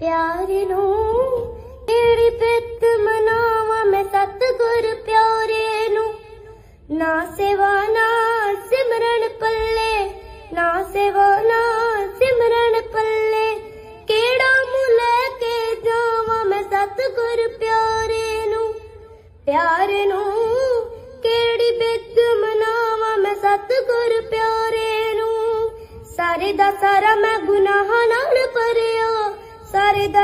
ਪਿਆਰ ਨੂੰ ਕਿਹੜੀ ਪਿੱਤ ਮਨਾਵਾਂ ਮੈਂ ਸਤਿਗੁਰ ਪਿਆਰੇ ਨੂੰ? ਨਾ ਸੇਵਾ, ਨਾ ਸਿਮਰਨ ਪੱਲੇ, ਨਾ ਸੇਵਾ, ਨਾ ਸਿਮਰਨ ਪੱਲੇ। ਕਿਹੜਾ ਮੂੰਹ ਲੈ ਕੇ ਜਾਵਾਂ ਮੈਂ ਸਤਿਗੁਰ ਪਿਆਰੇ ਨੂੰ? ਪਿਆਰ ਨੂੰ ਕਿਹੜੀ ਬਿੱਤ ਮਨਾਵਾਂ ਮੈਂ ਸਤਿਗੁਰ ਪਿਆਰੇ ਨੂੰ? ਸਾਰੇ ਦਾ ਸਾਰਾ ਮੈਂ ਗੁਨਾਹਾਂ ਨਾਲ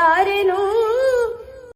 ಯಾರೆನೋ